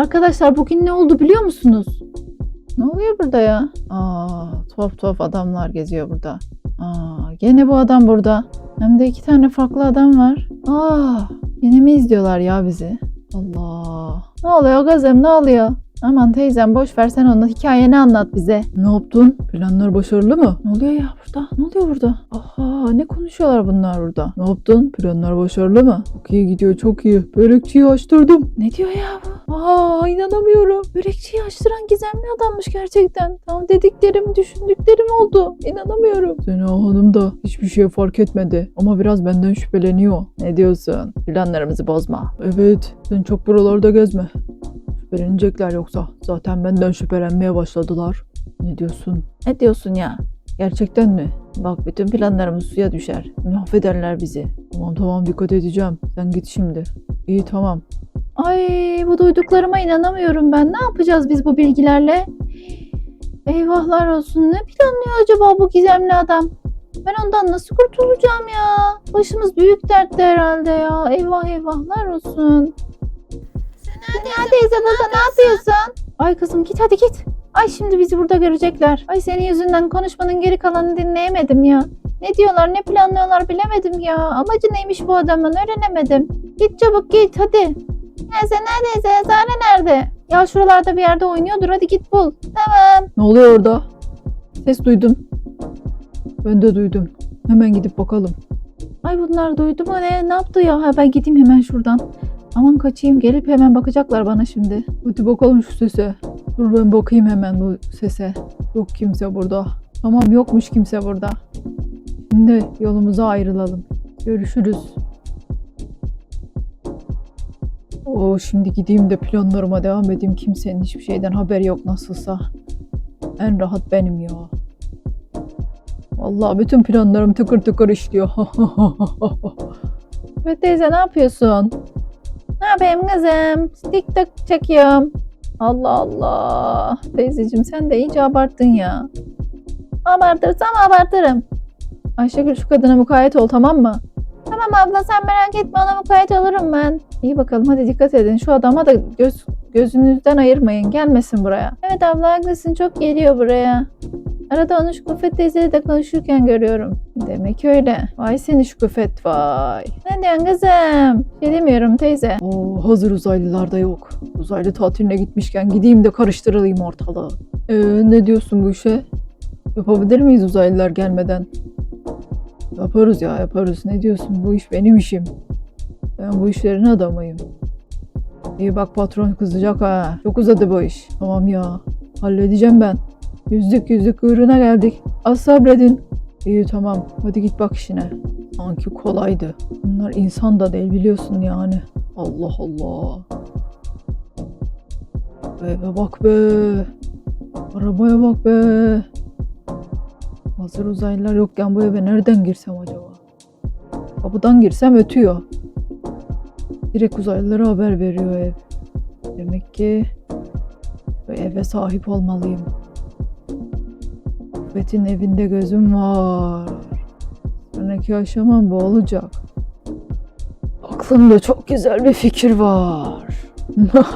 Arkadaşlar bugün ne oldu biliyor musunuz? Ne oluyor burada ya? Aa, tuhaf tuhaf adamlar geziyor burada. Aa, gene bu adam burada. Hem de iki tane farklı adam var. Aa, yine mi izliyorlar ya bizi? Allah. Ne oluyor kızım ne oluyor? Aman teyzem boş ver sen onun hikayeni anlat bize. Ne yaptın? Planlar başarılı mı? Ne oluyor ya burada? Ne oluyor burada? Aha ne konuşuyorlar bunlar burada? Ne yaptın? Planlar başarılı mı? Çok iyi gidiyor çok iyi. Börekçiyi açtırdım. Ne diyor ya bu? Aa inanamıyorum. Börekçiyi açtıran gizemli adammış gerçekten. Tam dediklerim düşündüklerim oldu. İnanamıyorum. Sena Hanım da hiçbir şey fark etmedi. Ama biraz benden şüpheleniyor. Ne diyorsun? Planlarımızı bozma. Evet. Sen çok buralarda gezme. Şüphelenecekler yoksa. Zaten benden şüphelenmeye başladılar. Ne diyorsun? Ne diyorsun ya? Gerçekten mi? Bak bütün planlarımız suya düşer. Mahvederler bizi. Tamam tamam dikkat edeceğim. Sen git şimdi. İyi tamam. Ay bu duyduklarıma inanamıyorum ben. Ne yapacağız biz bu bilgilerle? Eyvahlar olsun. Ne planlıyor acaba bu gizemli adam? Ben ondan nasıl kurtulacağım ya? Başımız büyük dertte herhalde ya. Eyvah eyvahlar olsun. Hadi teyze burada ne yapıyorsun? Ay kızım git hadi git. Ay şimdi bizi burada görecekler. Ay senin yüzünden konuşmanın geri kalanını dinleyemedim ya. Ne diyorlar ne planlıyorlar bilemedim ya. Amacı neymiş bu adamın öğrenemedim. Git çabuk git hadi. Teyze neredeyse Zare nerede? Ya şuralarda bir yerde oynuyordur hadi git bul. Tamam. Ne oluyor orada? Ses duydum. Ben de duydum. Hemen gidip bakalım. Ay bunlar duydu mu ne? Ne yaptı ya? Ha, ben gideyim hemen şuradan. Aman kaçayım gelip hemen bakacaklar bana şimdi. Hadi bakalım şu sese. Dur ben bakayım hemen bu sese. Yok kimse burada. Tamam yokmuş kimse burada. Şimdi yolumuza ayrılalım. Görüşürüz. Oo şimdi gideyim de planlarıma devam edeyim. Kimsenin hiçbir şeyden haberi yok nasılsa. En rahat benim ya. Vallahi bütün planlarım tıkır tıkır işliyor. Ve teyze ne yapıyorsun? Ne yapayım kızım? TikTok çekiyorum. Allah Allah. Teyzeciğim sen de iyice abarttın ya. Abartırsam abartırım. Ayşegül şu kadına mukayyet ol tamam mı? Tamam abla sen merak etme ona mukayyet olurum ben. İyi bakalım hadi dikkat edin. Şu adama da göz, gözünüzden ayırmayın. Gelmesin buraya. Evet abla haklısın çok geliyor buraya. Arada onu Şükufet teyzeyle de konuşurken görüyorum. Demek öyle. Vay seni Şükufet vay. Ne diyorsun kızım? Şey demiyorum teyze. Oo, hazır uzaylılar da yok. Uzaylı tatiline gitmişken gideyim de karıştırayım ortalığı. Ee, ne diyorsun bu işe? Yapabilir miyiz uzaylılar gelmeden? Yaparız ya yaparız. Ne diyorsun? Bu iş benim işim. Ben bu işlerin adamıyım. İyi bak patron kızacak ha. Çok uzadı bu iş. Tamam ya. Halledeceğim ben. Yüzlük yüzlük kuyruğuna geldik. Az sabredin. İyi tamam. Hadi git bak işine. Sanki kolaydı. Bunlar insan da değil biliyorsun yani. Allah Allah. Eve bak be. Arabaya bak be. Hazır uzaylılar yokken bu eve nereden girsem acaba? Kapıdan girsem ötüyor. Direkt uzaylılara haber veriyor ev. Demek ki eve sahip olmalıyım. Bet'in evinde gözüm var. Sonraki aşamam bu olacak. Aklımda çok güzel bir fikir var.